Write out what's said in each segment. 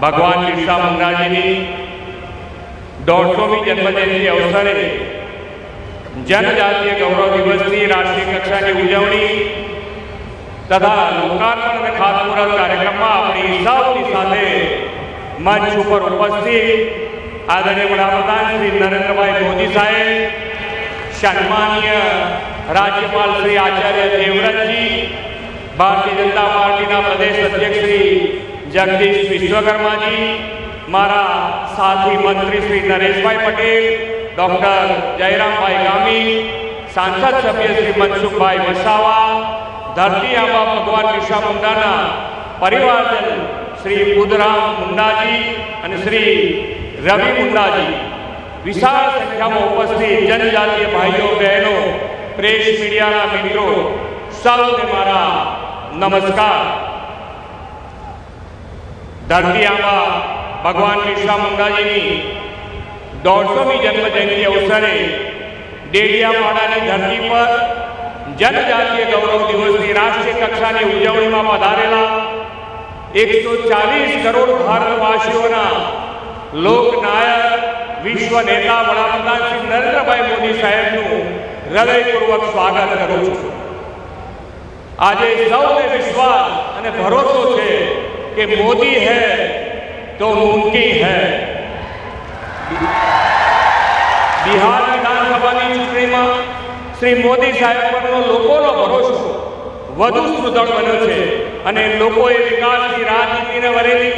ભગવાન બિરસા મુંડાજીની દોઢસોમી જન્મજયંતિ અવસરે જનજાતીય ગૌરવ દિવસની રાષ્ટ્રીય કક્ષાની ઉજવણી તથા લોકાર્પણ અને ખાતમુહૂર્ત કાર્યક્રમમાં આપણી સૌની સાથે મંચ ઉપર ઉપસ્થિત આદરણીય વડાપ્રધાન શ્રી નરેન્દ્રભાઈ મોદી સાહેબ સન્માનીય રાજ્યપાલ શ્રી આચાર્ય દેવવ્રતજી ભારતીય જનતા પાર્ટીના પ્રદેશ અધ્યક્ષ શ્રી જગદીશ વિશ્વકર્માજી મારા સાથી મંત્રી શ્રી નરેશભાઈ પટેલ ડોક્ટર જયરામભાઈ ગામી સાંસદ સભ્ય શ્રી મનસુખભાઈ વસાવા ધરતી આબા ભગવાન બિરસા મુંડાના પરિવારજન શ્રી બુધરામ મુંડાજી અને શ્રી રવિ મુંડાજી વિશાળ સંખ્યામાં ઉપસ્થિત જનજાતીય ભાઈઓ બહેનો પ્રેસ મીડિયાના મિત્રો સૌને મારા નમસ્કાર ધરતી આંબા ભગવાન બિરસા મુંડાજીની દોઢસોમી જન્મ જયંતિ અવસરે ડેડિયાપાડાની ધરતી પર જનજાતીય ગૌરવ દિવસની રાષ્ટ્રીય કક્ષાની ઉજવણીમાં વધારેલા એકસો ચાલીસ કરોડ ભારતવાસીઓના લોકનાયક વિશ્વ નેતા વડાપ્રધાન શ્રી નરેન્દ્રભાઈ મોદી સાહેબનું હૃદયપૂર્વક સ્વાગત કરું છું. આજે સૌને વિશ્વાસ અને ભરોસો છે કે મોદી હૈ તો મુમકિન હૈ બિહાર વિધાનસભાની ચૂંટણીમાં શ્રી મોદી સાહેબ પરનો લોકોનો ભરોસો વધુ સુદૃઢ બન્યો છે અને લોકોએ વિકાસની રાજનીતિને વરેલી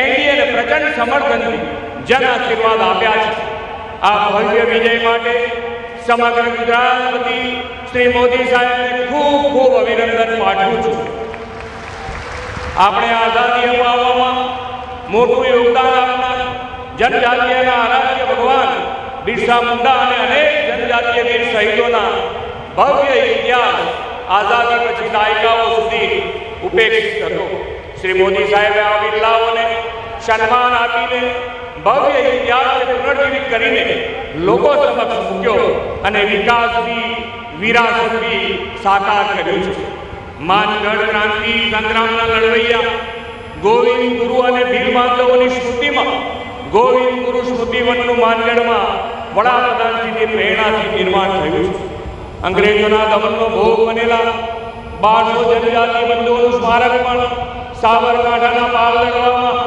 એનડીએને પ્રચંડ સમર્થનથી જન આશીર્વાદ આપ્યા છે. આ ભવ્ય વિજય માટે સમગ્ર ગુજરાત શ્રી મોદી સાહેબને ખૂબ ખૂબ અભિનંદન પાઠવું છું. આપણે આઝાદી અપાવવામાં મોટું યોગદાન આપનાર જનજાતીયના આરાધ્ય ભગવાન બિરસા મુંડા અને અનેક જનજાતીય વીર શહીદોના ભવ્ય ઇતિહાસ આઝાદી પછી દાયકાઓ સુધી ઉપેક્ષિત હતો. શ્રી મોદી સાહેબે આ બિરલાઓને સન્માન આપીને ભવ્ય ઇતિહાસને પુનર્જીવિત કરીને લોકો સમક્ષ મૂક્યો અને વિકાસની, વિરાસતની સાકાર કર્યું છે. માનગઢ ક્રાંતિ સંગ્રામના લડવૈયા, ગોવિંદ ગુરુ અને ભીલ બાંધવોની સ્મૃતિમાં, ગોવિંદ ગુરુ સ્મૃતિવનનું માનગઢમાં વડાપ્રધાનજીની પ્રેરણાથી નિર્માણ થયું છે. અંગ્રેજોના દમનનો ભોગ બનેલા બારસો જનજાતિ બંધુઓનું સ્મારક પણ સાબરકાંઠાના પાર લડવામાં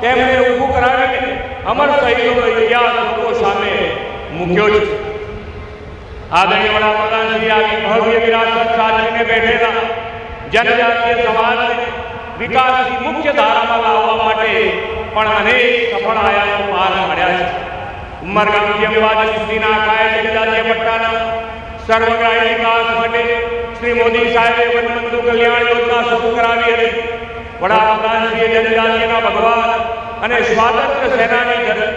તેમણે ઊભું કરાવીને અમર શહીદોનો ઇતિહાસ લોકો સામે મૂક્યો છે. આદરણીય વડાપ્રધાન શ્રી આવી ભવ્ય વિરાસત સાચવીને બેઠેલા જનજાતીય સમાજને વિકાસની મુખ્ય ધારામાં લાવવા માટે પણ અનેક સફળ આયામો પાર પાડ્યા છે. ઉમરગામથી અંબાજી સુધીના કાય જનજાતીય પટ્ટાના સર્વગ્રાહી વિકાસ માટે શ્રી મોદી સાહેબે કલ્યાણ યોજના શરૂ કરાવી હતી. વડાપ્રધાનશ્રીએ જનજાતિના ભગવાન અને સ્વાતંત્ર્ય સેનાની ધર-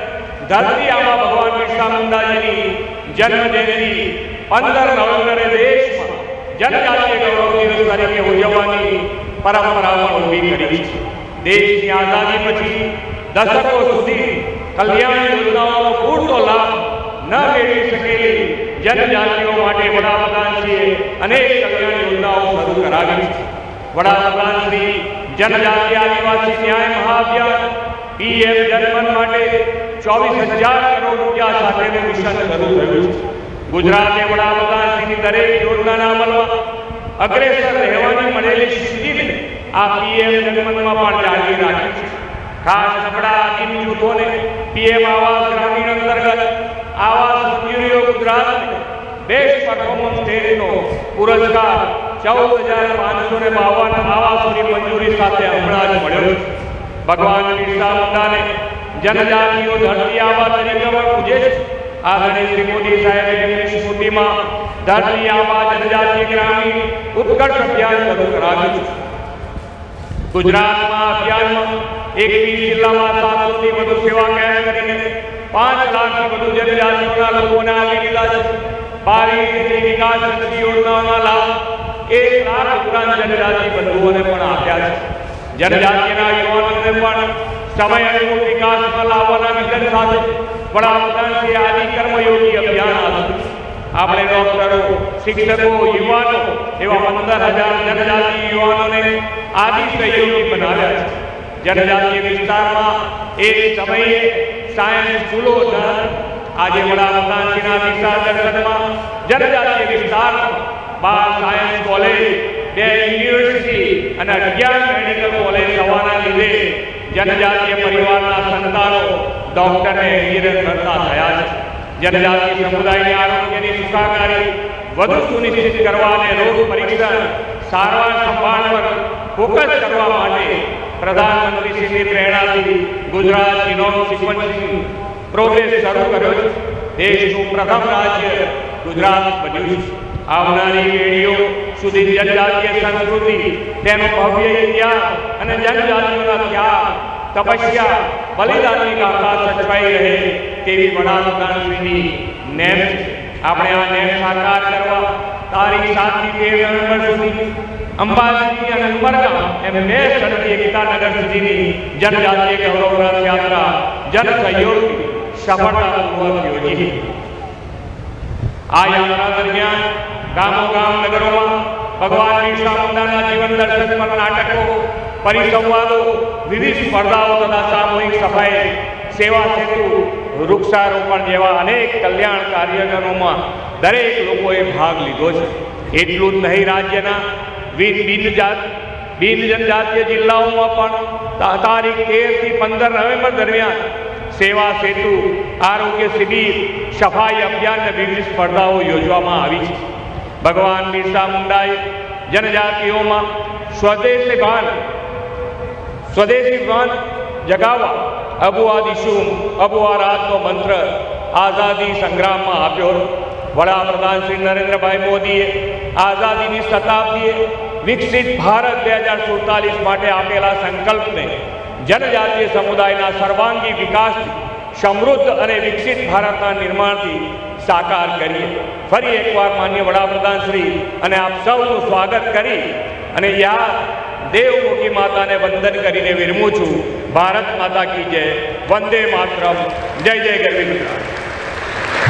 ધરતી આવા ભગવાન બિરસા મુંડાજીની જન્મ જયંતિ પંદર નવેમ્બરે દેશમાં જનજાતીય ગૌરવ દિવસ તરીકે ઉજવવાની પરંપરા પણ ઊભી કરી છે દેશની આઝાદી પછી દશકો સુધી કલ્યાણ યોજનાઓનો પૂરતો લાભ ન મેળવી શકેલી જનજાતિઓ માટે વડાપ્રધાનશ્રીએ અનેક કલ્યાણ યોજનાઓ શરૂ કરાવી છે વડાપ્રધાન શ્રી જનજાતિ આદિવાસી ન્યાય મહાઅભિયાન પીએમ જનમન માટે ચોવીસ હજાર કરોડ રૂપિયા સાથેનું મિશન શરૂ થયું છે ગુજરાતે વડાપ્રધાન શ્રીની દરેક યોજનાના અમલમાં અગ્રેસર રહેવાની મળેલી સિદ્ધિને આ પીએમ જનમનમાં પણ જાળવી રાખી છે. ખાસ નબળા આદિમ જૂથોને પીએમ આવાસ ગ્રામીણ અંતર્ગત આવાસ મંજૂરીઓ ગુજરાતને બેસ્ટ પરફોર્મન્સ ડેરીનો પુરસ્કાર ચૌદ હજાર પાંચસો ને બાવન આવાસોની મંજૂરી સાથે હમણાં જ મળ્યો ભગવાન બિરસા મુંડાને જનજાતિઓ ધરતી આવા તરીકે પણ પૂજે છે. આ ગણેશ મોદી સાહેબની સ્મૃતિમાં ધરતી આવા જનજાતિ ગ્રામીણ ઉત્કર્ષ અભિયાન શરૂ કરાવ્યું છે ગુજરાતમાં અભિયાનમાં એકવીસ જિલ્લામાં સાતસોથી વધુ સેવા કેમ્પ કરીને પાંચ લાખથી વધુ જનજાતિઓના લોકોને આવી લીધા છે બાવીસ જેટલી વિકાસ લક્ષી યોજનાઓના લાભ એક લાખ ઉપરાંત જનજાતિ બંધુઓને પણ આપ્યા છે જનજાતિના યુવાનોને પણ સમય અનુકૂળ વિકાસમાં લાવવાના વિઝન સાથે વડાપ્રધાન શ્રી આદિ કર્મયોગી અભિયાન હાથ ધર્યું. આપણે ડોક્ટરો શિક્ષકો, યુવાનો એવા પંદર હજાર જનજાતિ યુવાનોને આદિ સહયોગી બનાવ્યા છે. જનજાતીય વિસ્તારમાં એક સમયે સાયન્સ ચૂલો આજે આજે વડાપ્રધાનશ્રીના દિશા દર્શનમાં જનજાતિ વિસ્તારમાં બાર સાયન્સ કોલેજ બે યુનિવર્સિટી અને અગિયાર મેડિકલ કોલેજ થવાના લીધે જનજાતીય પરિવારના સંતાનો ડોક્ટરને એન્જિનિયર કરતા થયા છે. જનજાતીય સમુદાયની આરોગ્યની સુખાકારી વધુ સુનિશ્ચિત કરવા અને રોગ પરીક્ષણ સારવાર સંભાળ પર ફોકસ કરવા માટે પ્રધાનમંત્રીશ્રીની પ્રેરણાથી ગુજરાત જીનોમ સિક્વન્સિંગ પ્રોગ્રેસ શરૂ કર્યો છે દેશનું પ્રથમ રાજ્ય ગુજરાત બન્યું છે આવનારી પેઢીઓ સુધી જનજાતીય સંસ્કૃતિ તેનો ભવ્ય ઇતિહાસ અને જનજાતિઓના ત્યાગ તપસ્યા બલિદાનની ગાથા સચવાઈ રહે તેવી વડાપ્રધાનશ્રીની નેમ આપણે આ નેમ સાકાર કરવા તારીખ સાતથી તેર નવેમ્બર સુધી અંબાજી અને ઉમરગામ એમ બે સ્થળથી એકતાનગર સુધીની જનજાતીય ગૌરવ રથયાત્રા જન સહયોગ સફળતાપૂર્વક યોજી. આ યાત્રા દરમિયાન ગામો ગામ નગરોમાં ભગવાન બિરસા મુંડાના જીવન દર્શન પર નાટકો, પરિસંવાદો, વિવિધ સ્પર્ધાઓ તથા સામૂહિક સભાએ સેવા સેતુ વૃક્ષારોપણ જેવા અનેક કલ્યાણ કાર્યક્રમોમાં દરેક લોકોએ ભાગ લીધો છે. એટલું જ નહીં રાજ્યના બિન બિન જાત બિન જનજાતીય જિલ્લાઓમાં પણ તારીખ તેરથી પંદર નવેમ્બર દરમિયાન સેવા સેતુ, આરોગ્ય શિબિર, સફાઈ અભિયાન વિવિધ સ્પર્ધાઓ યોજવામાં આવી છે. ભગવાન બિરસા મુંડાએ જનજાતિઓમાં સ્વદેશી ભાન સ્વદેશી ભાન જગાવવા અબુઆ દિશુમ અબુઆ રાજનો મંત્ર આઝાદી સંગ્રામમાં આપ્યો. વડાપ્રધાન શ્રી નરેન્દ્રભાઈ મોદીએ આઝાદીની શતાબ્દીએ વિકસિત ભારત બે હજાર સુડતાલીસ માટે આપેલા સંકલ્પને જનજાતીય સમુદાયના સર્વાંગી વિકાસથી, સમૃદ્ધ અને વિકસિત ભારતના નિર્માણથી સાકાર કરીએ. ફરી એકવાર માન્ય વડાપ્રધાન શ્રી અને આપ સૌનું સ્વાગત કરી અને યાદ દેવમુખી માતાને વંદન કરીને વિરમું છું. ભારત માતા કી જય. વંદે માતરમ. જય જય ગરવી